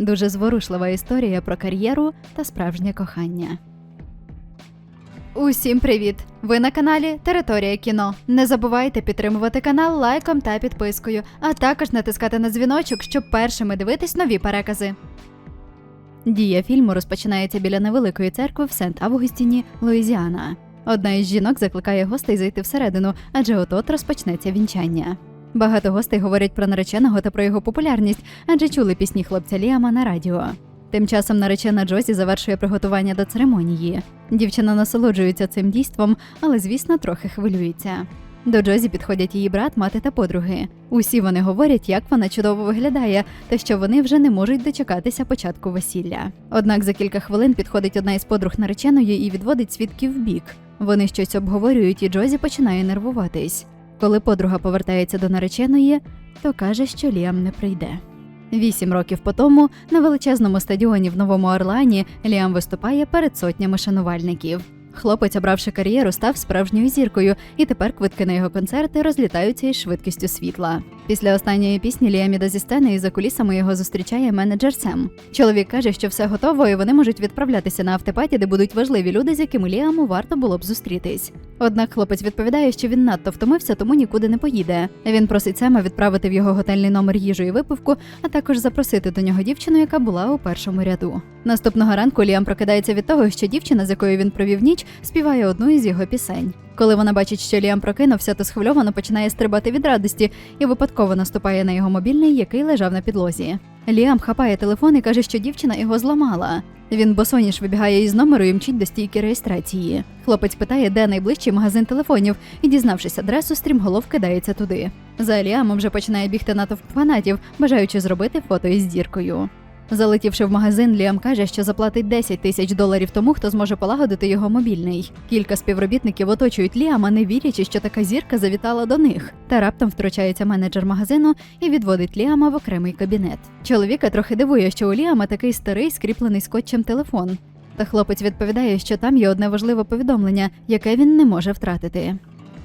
Дуже зворушлива історія про кар'єру та справжнє кохання. Усім привіт! Ви на каналі Територія кіно. Не забувайте підтримувати канал лайком та підпискою, а також натискати на дзвіночок, щоб першими дивитись нові перекази. Дія фільму розпочинається біля невеликої церкви в Сент-Августіні, Луїзіана. Одна із жінок закликає гостей зайти всередину, адже отот розпочнеться вінчання. Багато гостей говорять про нареченого та про його популярність, адже чули пісні хлопця Ліама на радіо. Тим часом наречена Джозі завершує приготування до церемонії. Дівчина насолоджується цим дійством, але, звісно, трохи хвилюється. До Джозі підходять її брат, мати та подруги. Усі вони говорять, як вона чудово виглядає, та що вони вже не можуть дочекатися початку весілля. Однак за кілька хвилин підходить одна із подруг нареченої і відводить свідків в бік. Вони щось обговорюють, і Джозі починає нервуватись. Коли подруга повертається до нареченої, то каже, що Ліам не прийде. Вісім років по тому на величезному стадіоні в Новому Орлані Ліам виступає перед сотнями шанувальників. Хлопець, обравши кар'єру, став справжньою зіркою, і тепер квитки на його концерти розлітаються із швидкістю світла. Після останньої пісні Ліам іде зі сцени і за кулісами його зустрічає менеджер Сем. Чоловік каже, що все готово, і вони можуть відправлятися на автопаті, де будуть важливі люди, з якими Ліаму варто було б зустрітись. Однак хлопець відповідає, що він надто втомився, тому нікуди не поїде. Він просить Сема відправити в його готельний номер їжу і випивку, а також запросити до нього дівчину, яка була у першому ряду. Наступного ранку Ліам прокидається від того, що дівчина, з якою він провів ніч, співає одну із його пісень. Коли вона бачить, що Ліам прокинувся, то схвильовано починає стрибати від радості і випадково наступає на його мобільний, який лежав на підлозі. Ліам хапає телефон і каже, що дівчина його зламала. Він босоніж вибігає із номеру і мчить до стійки реєстрації. Хлопець питає, де найближчий магазин телефонів, і, дізнавшись адресу, стрімголов кидається туди. За Ліамом вже починає бігти натовп фанатів, бажаючи зробити фото із зіркою. Залетівши в магазин, Ліам каже, що заплатить 10 тисяч доларів тому, хто зможе полагодити його мобільний. Кілька співробітників оточують Ліама, не вірячи, що така зірка завітала до них. Та раптом втручається менеджер магазину і відводить Ліама в окремий кабінет. Чоловіка трохи дивує, що у Ліама такий старий скріплений скотчем телефон. Та хлопець відповідає, що там є одне важливе повідомлення, яке він не може втратити.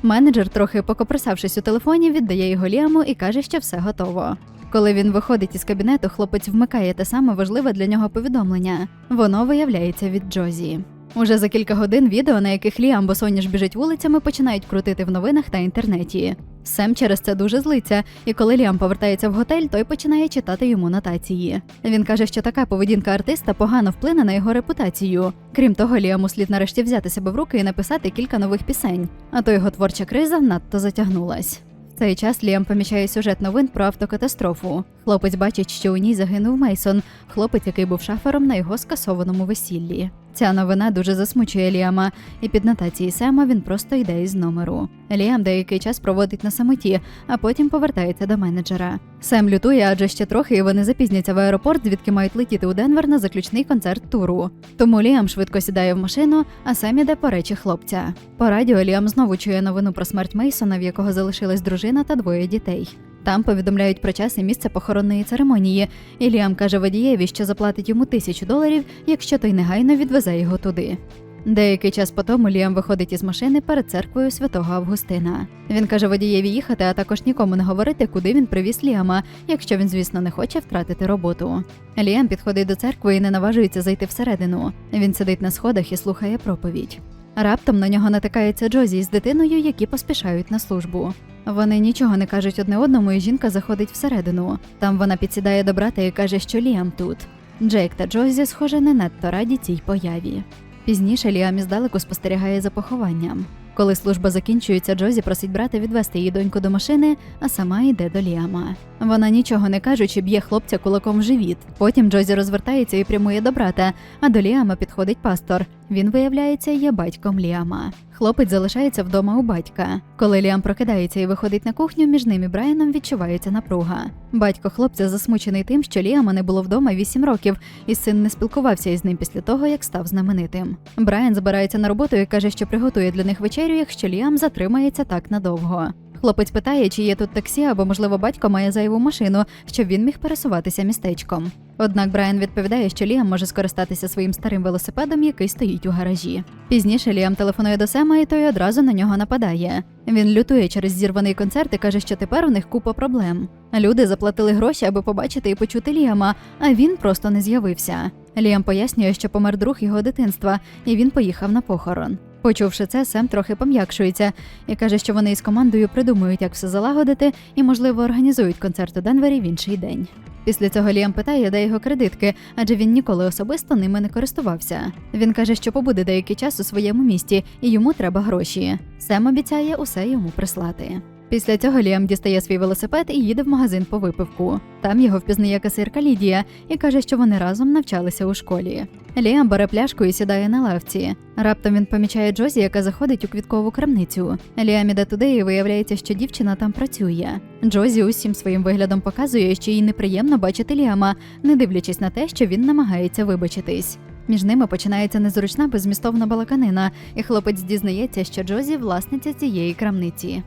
Менеджер, трохи покоприсавшись у телефоні, віддає його Ліаму і каже, що все готово. Коли він виходить із кабінету, хлопець вмикає те саме важливе для нього повідомлення. Воно виявляється від Джозі. Уже за кілька годин відео, на яких Ліам босоніж біжить вулицями, починають крутити в новинах та інтернеті. Сем через це дуже злиться, і коли Ліам повертається в готель, той починає читати йому нотації. Він каже, що така поведінка артиста погано вплине на його репутацію. Крім того, Ліаму слід нарешті взяти себе в руки і написати кілька нових пісень, а то його творча криза надто затягнулась. Цей час Ліам помічає сюжет новин про автокатастрофу. Хлопець бачить, що у ній загинув Мейсон, хлопець, який був шафером на його скасованому весіллі. Ця новина дуже засмучує Ліама, і під нотації Сема він просто йде із номеру. Ліам деякий час проводить на самоті, а потім повертається до менеджера. Сем лютує, адже ще трохи і вони запізняться в аеропорт, звідки мають летіти у Денвер на заключний концерт туру. Тому Ліам швидко сідає в машину, а Сем іде по речі хлопця. По радіо Ліам знову чує новину про смерть Мейсона, в якого залишилась дружина та двоє дітей. Там повідомляють про час і місце похоронної церемонії. І Ліам каже водієві, що заплатить йому тисячу доларів, якщо той негайно відвезе його туди. Деякий час по тому Ліам виходить із машини перед церквою святого Августина. Він каже водієві їхати, а також нікому не говорити, куди він привіз Ліама, якщо він, звісно, не хоче втратити роботу. Ліам підходить до церкви і не наважується зайти всередину. Він сидить на сходах і слухає проповідь. Раптом на нього натикається Джозі з дитиною, які поспішають на службу. Вони нічого не кажуть одне одному, і жінка заходить всередину. Там вона підсідає до брата і каже, що Ліам тут. Джейк та Джозі, схоже, не надто раді цій появі. Пізніше Ліам іздалеку спостерігає за похованням. Коли служба закінчується, Джозі просить брата відвести її доньку до машини, а сама йде до Ліама. Вона нічого не кажучи, б'є хлопця кулаком в живіт. Потім Джозі розвертається і прямує до брата, а до Ліама підходить пастор. Він, виявляється, є батьком Ліама. Хлопець залишається вдома у батька. Коли Ліам прокидається і виходить на кухню, між ним і Брайаном відчувається напруга. Батько хлопця засмучений тим, що Ліама не було вдома 8 років, і син не спілкувався із ним після того, як став знаменитим. Брайан збирається на роботу і каже, що приготує для них вечерю, якщо Ліам затримається так надовго. Хлопець питає, чи є тут таксі, або, можливо, батько має зайву машину, щоб він міг пересуватися містечком. Однак Брайан відповідає, що Ліам може скористатися своїм старим велосипедом, який стоїть у гаражі. Пізніше Ліам телефонує до Сема, і той одразу на нього нападає. Він лютує через зірваний концерт і каже, що тепер у них купа проблем. Люди заплатили гроші, аби побачити і почути Ліама, а він просто не з'явився. Ліам пояснює, що помер друг його дитинства, і він поїхав на похорон. Почувши це, Сем трохи пом'якшується і каже, що вони із командою придумують, як все залагодити, і, можливо, організують концерт у Денвері в інший день. Після цього Ліам питає, де його кредитки, адже він ніколи особисто ними не користувався. Він каже, що побуде деякий час у своєму місті, і йому треба гроші. Сем обіцяє усе йому прислати. Після цього Ліам дістає свій велосипед і їде в магазин по випивку. Там його впізнає касирка Лідія і каже, що вони разом навчалися у школі. Ліам бере пляшку і сідає на лавці. Раптом він помічає Джозі, яка заходить у квіткову крамницю. Ліам іде туди і виявляється, що дівчина там працює. Джозі усім своїм виглядом показує, що їй неприємно бачити Ліама, не дивлячись на те, що він намагається вибачитись. Між ними починається незручна безмістовна балаканина, і хлопець дізнається, що Джозі власниця цієї крамниці.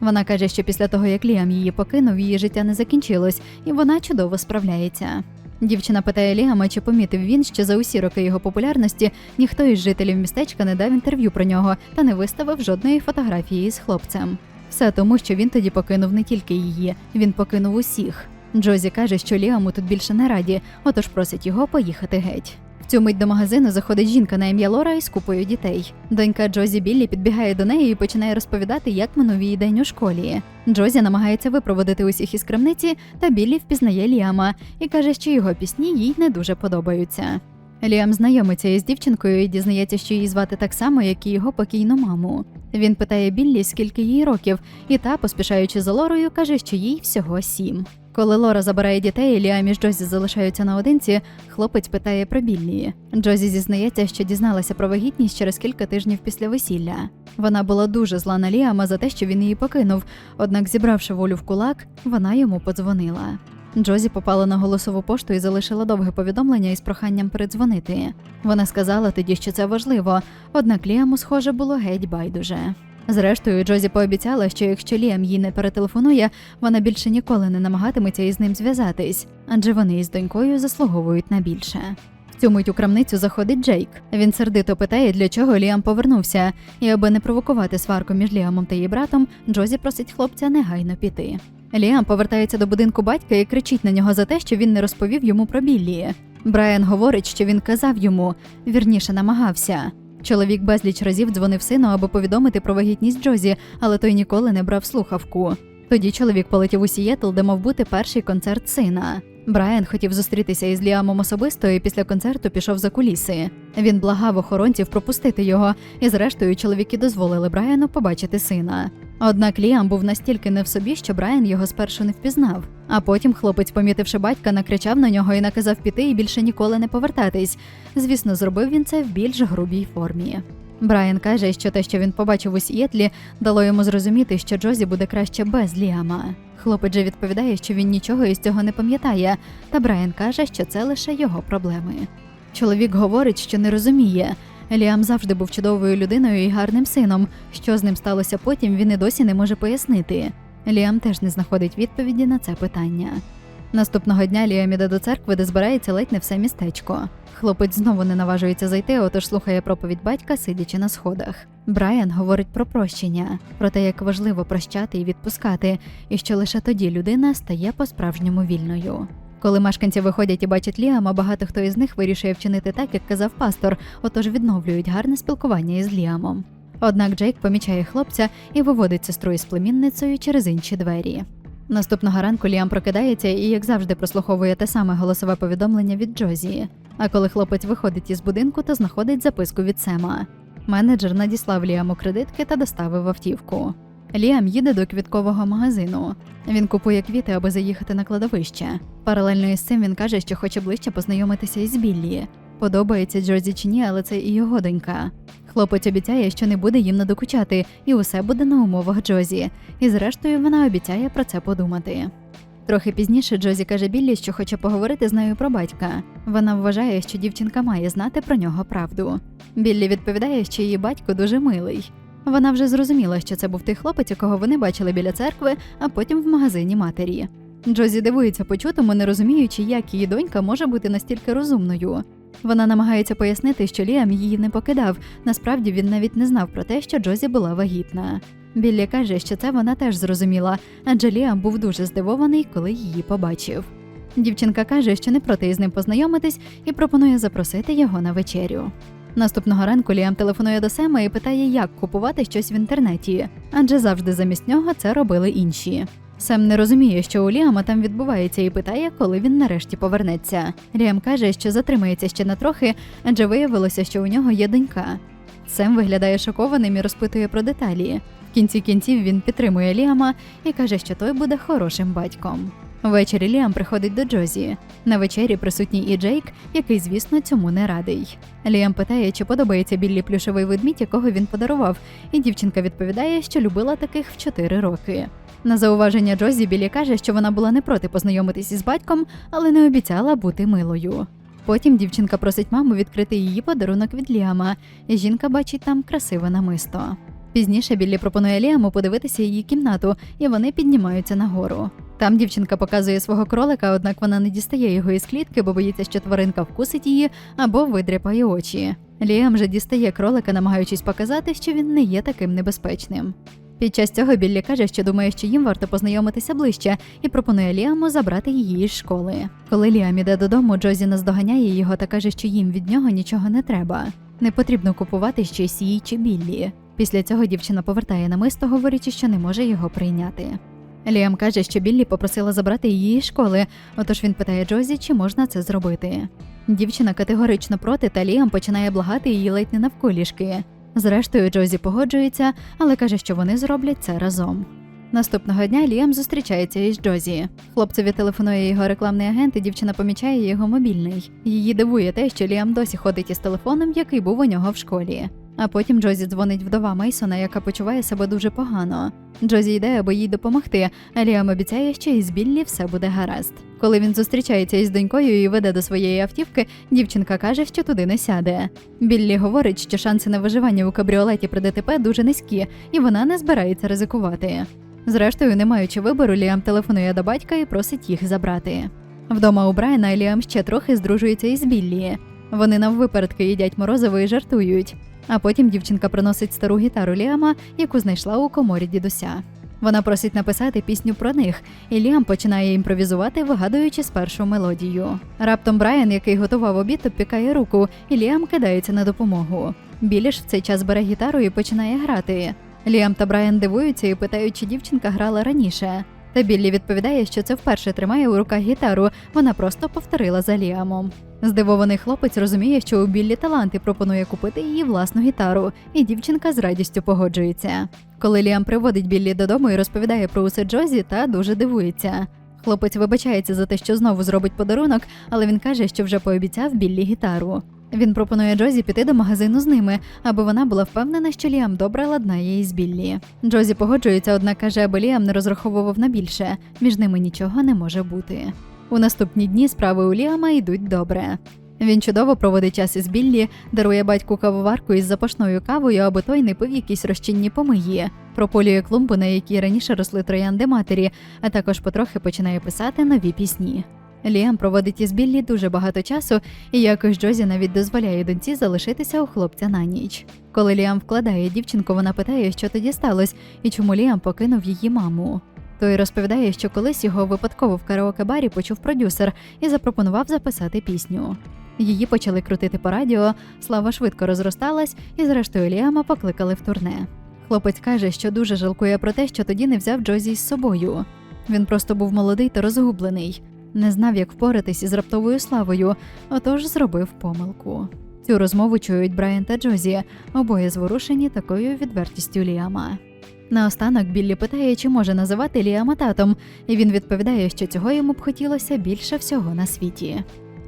Вона каже, що після того, як Ліам її покинув, її життя не закінчилось, і вона чудово справляється. Дівчина питає Лігама, чи помітив він, що за усі роки його популярності ніхто із жителів містечка не дав інтерв'ю про нього та не виставив жодної фотографії з хлопцем. Все тому, що він тоді покинув не тільки її, він покинув усіх. Джозі каже, що Ліаму тут більше не раді, отож просить його поїхати геть. В цю мить до магазину заходить жінка на ім'я Лора із купою дітей. Донька Джозі Біллі підбігає до неї і починає розповідати, як минув її день у школі. Джозі намагається випроводити усіх із крамниці, та Біллі впізнає Ліама і каже, що його пісні їй не дуже подобаються. Ліам знайомиться із дівчинкою і дізнається, що її звати так само, як і його покійну маму. Він питає Біллі, скільки їй років, і та, поспішаючи за Лорою, каже, що їй всього сім. Коли Лора забирає дітей, Ліам і Джозі залишаються наодинці, хлопець питає про Біллі. Джозі зізнається, що дізналася про вагітність через кілька тижнів після весілля. Вона була дуже зла на Ліама за те, що він її покинув, однак, зібравши волю в кулак, вона йому подзвонила. Джозі попала на голосову пошту і залишила довге повідомлення із проханням передзвонити. Вона сказала тоді, що це важливо, однак Ліаму, схоже, було геть байдуже. Зрештою, Джозі пообіцяла, що якщо Ліам їй не перетелефонує, вона більше ніколи не намагатиметься із ним зв'язатись, адже вони із донькою заслуговують на більше. В цю мить у крамницю заходить Джейк. Він сердито питає, для чого Ліам повернувся, і аби не провокувати сварку між Ліамом та її братом, Джозі просить хлопця негайно піти. Ліам повертається до будинку батька і кричить на нього за те, що він не розповів йому про Біллі. Брайан говорить, що він казав йому, вірніше намагався. Чоловік безліч разів дзвонив сину, аби повідомити про вагітність Джозі, але той ніколи не брав слухавку. Тоді чоловік полетів у Сієтл, де мав бути перший концерт сина. Брайан хотів зустрітися із Ліамом особисто і після концерту пішов за куліси. Він благав охоронців пропустити його, і зрештою чоловіки дозволили Брайану побачити сина. Однак Ліам був настільки не в собі, що Брайан його спершу не впізнав. А потім хлопець, помітивши батька, накричав на нього і наказав піти і більше ніколи не повертатись. Звісно, зробив він це в більш грубій формі. Брайан каже, що те, що він побачив у Сієтлі, дало йому зрозуміти, що Джозі буде краще без Ліама. Хлопець же відповідає, що він нічого із цього не пам'ятає, та Брайан каже, що це лише його проблеми. Чоловік говорить, що не розуміє. Ліам завжди був чудовою людиною і гарним сином. Що з ним сталося потім, він і досі не може пояснити. Ліам теж не знаходить відповіді на це питання. Наступного дня Ліам іде до церкви, де збирається ледь не все містечко. Хлопець знову не наважується зайти, отож слухає проповідь батька, сидячи на сходах. Брайан говорить про прощення, про те, як важливо прощати і відпускати, і що лише тоді людина стає по-справжньому вільною. Коли мешканці виходять і бачать Ліама, багато хто із них вирішує вчинити так, як казав пастор, отож відновлюють гарне спілкування із Ліамом. Однак Джейк помічає хлопця і виводить сестру із племінницею через інші двері. Наступного ранку Ліам прокидається і, як завжди, прослуховує те саме голосове повідомлення від Джозі. А коли хлопець виходить із будинку, то знаходить записку від Сема. Менеджер надіслав Ліаму кредитки та доставив автівку. Ліам їде до квіткового магазину. Він купує квіти, аби заїхати на кладовище. Паралельно із цим він каже, що хоче ближче познайомитися із Біллі. Подобається Джозі чи ні, але це і його донька. Хлопець обіцяє, що не буде їм надокучати, і усе буде на умовах Джозі. І зрештою вона обіцяє про це подумати. Трохи пізніше Джозі каже Біллі, що хоче поговорити з нею про батька. Вона вважає, що дівчинка має знати про нього правду. Біллі відповідає, що її батько дуже милий. Вона вже зрозуміла, що це був той хлопець, якого вони бачили біля церкви, а потім в магазині матері. Джозі дивується почутому, не розуміючи, як її донька може бути настільки розумною. Вона намагається пояснити, що Ліам її не покидав. Насправді він навіть не знав про те, що Джозі була вагітна. Біллі каже, що це вона теж зрозуміла, адже Ліам був дуже здивований, коли її побачив. Дівчинка каже, що не проти із ним познайомитись і пропонує запросити його на вечерю. Наступного ранку Ліам телефонує до Сема і питає, як купувати щось в інтернеті, адже завжди замість нього це робили інші. Сем не розуміє, що у Ліама там відбувається, і питає, коли він нарешті повернеться. Ліам каже, що затримається ще на трохи, адже виявилося, що у нього є донька. Сем виглядає шокованим і розпитує про деталі. В кінці кінців він підтримує Ліама і каже, що той буде хорошим батьком. Ввечері Ліам приходить до Джозі. На вечері присутній і Джейк, який, звісно, цьому не радий. Ліам питає, чи подобається Біллі плюшевий ведмідь, якого він подарував, і дівчинка відповідає, що любила таких в 4 роки. На зауваження Джозі Біллі каже, що вона була не проти познайомитись із батьком, але не обіцяла бути милою. Потім дівчинка просить маму відкрити її подарунок від Ліама, і жінка бачить там красиве намисто. Пізніше Біллі пропонує Ліаму подивитися її кімнату, і вони піднімаються нагору. Там дівчинка показує свого кролика, однак вона не дістає його із клітки, бо боїться, що тваринка вкусить її або видряпає очі. Ліам же дістає кролика, намагаючись показати, що він не є таким небезпечним. Під час цього Біллі каже, що думає, що їм варто познайомитися ближче, і пропонує Ліаму забрати її із школи. Коли Ліам іде додому, Джозі наздоганяє його та каже, що їм від нього нічого не треба. Не потрібно купувати щось їй чи Біллі. Після цього дівчина повертає намисто, говорячи, що не може його прийняти. Ліам каже, що Біллі попросила забрати її із школи, отож він питає Джозі, чи можна це зробити. Дівчина категорично проти, та Ліам починає благати її ледь не навколішки. Зрештою, Джозі погоджується, але каже, що вони зроблять це разом. Наступного дня Ліам зустрічається із Джозі. Хлопцеві телефонує його рекламний агент, і дівчина помічає його мобільний. Її дивує те, що Ліам досі ходить із телефоном, який був у нього в школі. А потім Джозі дзвонить вдова Мейсона, яка почуває себе дуже погано. Джозі йде, аби їй допомогти, а Ліам обіцяє, що із Біллі все буде гаразд. Коли він зустрічається із донькою і веде до своєї автівки, дівчинка каже, що туди не сяде. Біллі говорить, що шанси на виживання у кабріолеті при ДТП дуже низькі, і вона не збирається ризикувати. Зрештою, не маючи вибору, Ліам телефонує до батька і просить їх забрати. Вдома у Брайана Ліам ще трохи здружується із Біллі. Вони наввипередки їдять морозиво і жартують. А потім дівчинка приносить стару гітару Ліама, яку знайшла у коморі дідуся. Вона просить написати пісню про них, і Ліам починає імпровізувати, вигадуючи спершу мелодію. Раптом Брайан, який готував обід, обпікає руку, і Ліам кидається на допомогу. Білі ж в цей час бере гітару і починає грати. Ліам та Брайан дивуються і питають, чи дівчинка грала раніше. Та Біллі відповідає, що це вперше тримає у руках гітару, вона просто повторила за Ліамом. Здивований хлопець розуміє, що у Біллі талант і пропонує купити її власну гітару, і дівчинка з радістю погоджується. Коли Ліам приводить Біллі додому і розповідає про усе Джозі, та дуже дивується. Хлопець вибачається за те, що знову зробить подарунок, але він каже, що вже пообіцяв Біллі гітару. Він пропонує Джозі піти до магазину з ними, аби вона була впевнена, що Ліам добре ладнає із Біллі. Джозі погоджується, однак каже, аби Ліам не розраховував на більше. Між ними нічого не може бути. У наступні дні справи у Ліама йдуть добре. Він чудово проводить час із Біллі, дарує батьку кавоварку із запашною кавою, аби той не пив якісь розчинні помиї, прополює клумбу, на якій раніше росли троянди матері, а також потрохи починає писати нові пісні. Ліам проводить із Біллі дуже багато часу, і якось Джозі навіть дозволяє доньці залишитися у хлопця на ніч. Коли Ліам вкладає дівчинку, вона питає, що тоді сталося і чому Ліам покинув її маму. Той розповідає, що колись його випадково в караоке-барі почув продюсер і запропонував записати пісню. Її почали крутити по радіо, слава швидко розросталась, і зрештою Ліама покликали в турне. Хлопець каже, що дуже жалкує про те, що тоді не взяв Джозі із собою. Він просто був молодий та розгублений, не знав, як впоратись із раптовою славою, отож зробив помилку. Цю розмову чують Брайан та Джозі, обоє зворушені такою відвертістю Ліама. Наостанок Біллі питає, чи може називати Ліама татом, і він відповідає, що цього йому б хотілося більше всього на світі.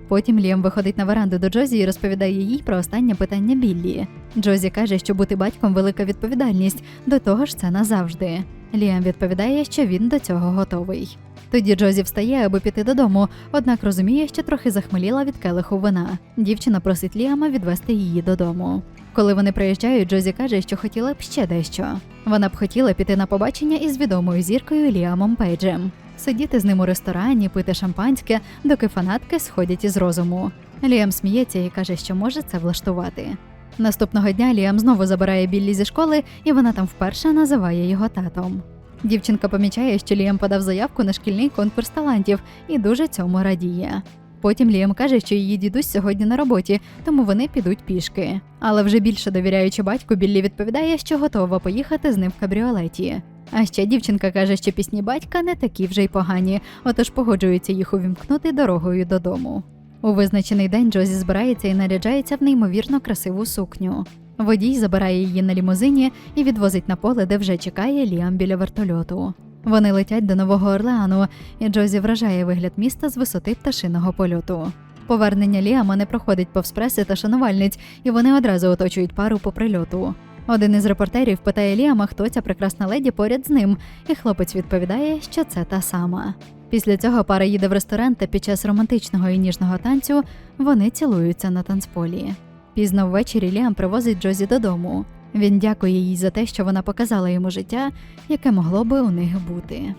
Потім Ліам виходить на веранду до Джозі і розповідає їй про останнє питання Біллі. Джозі каже, що бути батьком велика відповідальність, до того ж це назавжди. Ліам відповідає, що він до цього готовий. Тоді Джозі встає, аби піти додому, однак розуміє, що трохи захмеліла від келиху вина. Дівчина просить Ліама відвести її додому. Коли вони приїжджають, Джозі каже, що хотіла б ще дещо. Вона б хотіла піти на побачення із відомою зіркою Ліамом Пейджем, сидіти з ним у ресторані, пити шампанське, доки фанатки сходять із розуму. Ліам сміється і каже, що може це влаштувати. Наступного дня Ліам знову забирає Біллі зі школи, і вона там вперше називає його татом. Дівчинка помічає, що Ліам подав заявку на шкільний конкурс талантів і дуже цьому радіє. Потім Ліам каже, що її дідусь сьогодні на роботі, тому вони підуть пішки. Але вже більше довіряючи батьку, Біллі відповідає, що готова поїхати з ним в кабріолеті. А ще дівчинка каже, що пісні батька не такі вже й погані, отож погоджується їх увімкнути дорогою додому. У визначений день Джозі збирається і наряджається в неймовірно красиву сукню. Водій забирає її на лімузині і відвозить на поле, де вже чекає Ліам біля вертольоту. Вони летять до Нового Орлеану, і Джозі вражає вигляд міста з висоти пташиного польоту. Повернення Ліама не проходить повз преси та шанувальниць, і вони одразу оточують пару по прильоту. Один із репортерів питає Ліама, хто ця прекрасна леді поряд з ним, і хлопець відповідає, що це та сама. Після цього пара їде в ресторан, та під час романтичного і ніжного танцю вони цілуються на танцполі. Пізно ввечері Ліам привозить Джозі додому. Він дякує їй за те, що вона показала йому життя, яке могло би у них бути.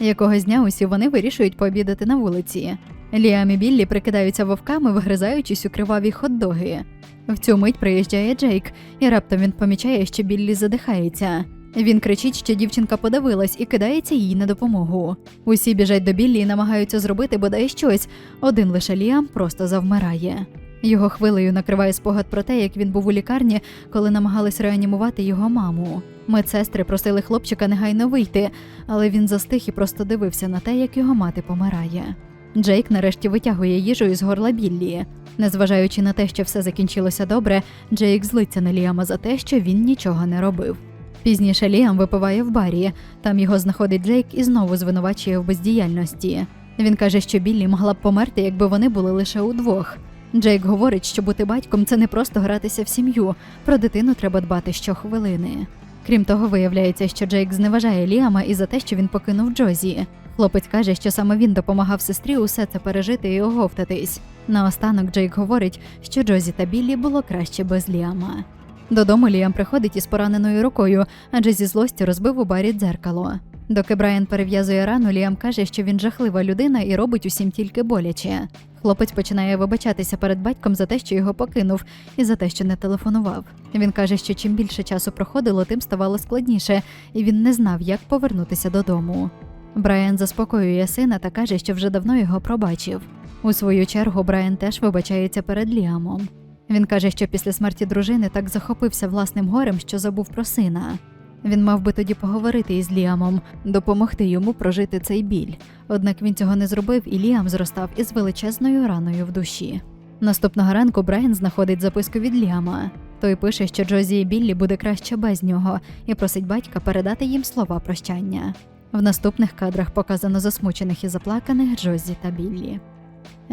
Якогось дня усі вони вирішують пообідати на вулиці. Ліам і Біллі прикидаються вовками, вигризаючись у криваві хот-доги. В цю мить приїжджає Джейк, і раптом він помічає, що Біллі задихається. Він кричить, що дівчинка подавилась і кидається їй на допомогу. Усі біжать до Біллі і намагаються зробити бодай щось. Один лише Ліам просто завмирає. Його хвилею накриває спогад про те, як він був у лікарні, коли намагались реанімувати його маму. Медсестри просили хлопчика негайно вийти, але він застиг і просто дивився на те, як його мати помирає. Джейк нарешті витягує їжу із горла Біллі. Незважаючи на те, що все закінчилося добре, Джейк злиться на Ліама за те, що він нічого не робив. Пізніше Ліам випиває в барі. Там його знаходить Джейк і знову звинувачує в бездіяльності. Він каже, що Біллі могла б померти, якби вони були лише удвох. Джейк говорить, що бути батьком це не просто гратися в сім'ю. Про дитину треба дбати щохвилини. Крім того, виявляється, що Джейк зневажає Ліама і за те, що він покинув Джозі. Хлопець каже, що саме він допомагав сестрі усе це пережити і оговтатись. Наостанок Джейк говорить, що Джозі та Біллі було краще без Ліама. Додому Ліам приходить із пораненою рукою, адже зі злості розбив у барі дзеркало. Доки Брайан перев'язує рану, Ліам каже, що він жахлива людина і робить усім тільки боляче. Хлопець починає вибачатися перед батьком за те, що його покинув, і за те, що не телефонував. Він каже, що чим більше часу проходило, тим ставало складніше, і він не знав, як повернутися додому. Брайан заспокоює сина та каже, що вже давно його пробачив. У свою чергу Брайан теж вибачається перед Ліамом. Він каже, що після смерті дружини так захопився власним горем, що забув про сина. Він мав би тоді поговорити із Ліамом, допомогти йому прожити цей біль. Однак він цього не зробив, і Ліам зростав із величезною раною в душі. Наступного ранку Брайан знаходить записку від Ліама. Той пише, що Джозі і Біллі буде краще без нього, і просить батька передати їм слова прощання. В наступних кадрах показано засмучених і заплаканих Джозі та Біллі.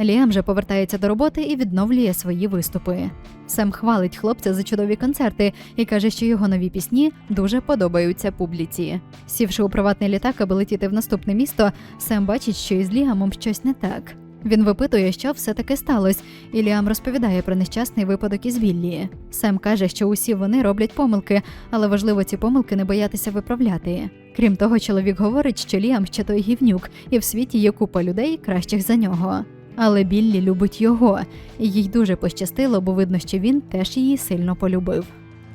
Ліам же повертається до роботи і відновлює свої виступи. Сем хвалить хлопця за чудові концерти і каже, що його нові пісні дуже подобаються публіці. Сівши у приватний літак, аби летіти в наступне місто, Сем бачить, що із Ліамом щось не так. Він випитує, що все таки сталося, і Ліам розповідає про нещасний випадок із Віллі. Сем каже, що усі вони роблять помилки, але важливо ці помилки не боятися виправляти. Крім того, чоловік говорить, що Ліам ще той гівнюк, і в світі є купа людей кращих за нього. Але Біллі любить його, і їй дуже пощастило, бо видно, що він теж її сильно полюбив.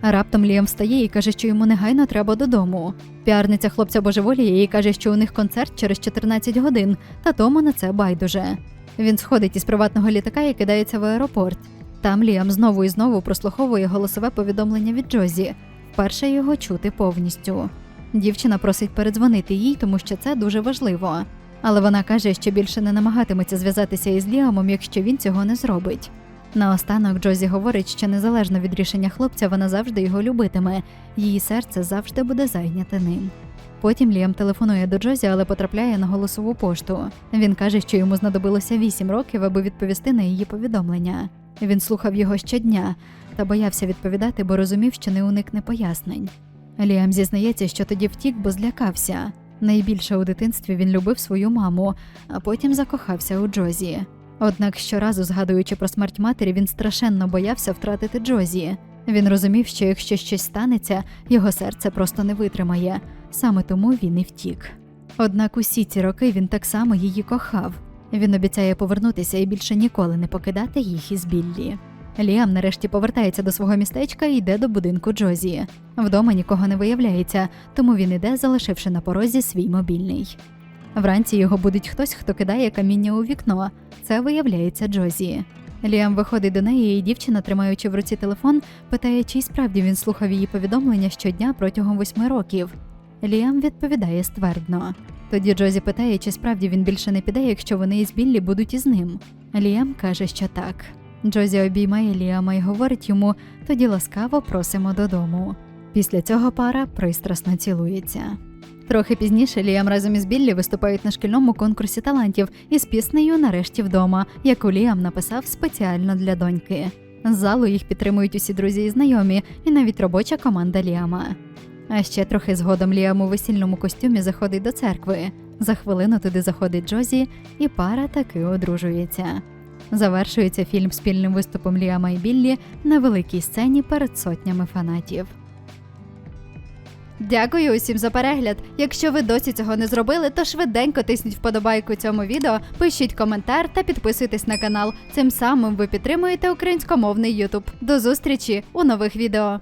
Раптом Ліам встає і каже, що йому негайно треба додому. Піарниця хлопця божеволіє і каже, що у них концерт через 14 годин, та тому на це байдуже. Він сходить із приватного літака і кидається в аеропорт. Там Ліам знову і знову прослуховує голосове повідомлення від Джозі. Вперше його чути повністю. Дівчина просить передзвонити їй, тому що це дуже важливо. Але вона каже, що більше не намагатиметься зв'язатися із Ліамом, якщо він цього не зробить. Наостанок Джозі говорить, що незалежно від рішення хлопця, вона завжди його любитиме, її серце завжди буде зайняте ним. Потім Ліам телефонує до Джозі, але потрапляє на голосову пошту. Він каже, що йому знадобилося 8 років, аби відповісти на її повідомлення. Він слухав його щодня та боявся відповідати, бо розумів, що не уникне пояснень. Ліам зізнається, що тоді втік, бо злякався. Найбільше у дитинстві він любив свою маму, а потім закохався у Джозі. Однак щоразу, згадуючи про смерть матері, він страшенно боявся втратити Джозі. Він розумів, що якщо щось станеться, його серце просто не витримає. Саме тому він і втік. Однак усі ці роки він так само її кохав. Він обіцяє повернутися і більше ніколи не покидати їх із Біллі. Ліам нарешті повертається до свого містечка і йде до будинку Джозі. Вдома нікого не виявляється, тому він іде, залишивши на порозі свій мобільний. Вранці його будить хтось, хто кидає каміння у вікно. Це виявляється Джозі. Ліам виходить до неї, і дівчина, тримаючи в руці телефон, питає, чи справді він слухав її повідомлення щодня протягом восьми років. Ліам відповідає ствердно. Тоді Джозі питає, чи справді він більше не піде, якщо вони із Біллі будуть із ним. Ліам каже, що так. Джозі обіймає Ліама і говорить йому, тоді ласкаво просимо додому. Після цього пара пристрасно цілується. Трохи пізніше Ліам разом із Біллі виступають на шкільному конкурсі талантів із піснею Нарешті вдома, яку Ліам написав спеціально для доньки. З залу їх підтримують усі друзі і знайомі, і навіть робоча команда Ліама. А ще трохи згодом Ліам у весільному костюмі заходить до церкви. За хвилину туди заходить Джозі, і пара таки одружується. Завершується фільм спільним виступом Ліама і Біллі на великій сцені перед сотнями фанатів. Дякую усім за перегляд. Якщо ви досі цього не зробили, то швиденько тисніть вподобайку цьому відео, пишіть коментар та підписуйтесь на канал. Цим самим ви підтримуєте українськомовний YouTube. До зустрічі у нових відео.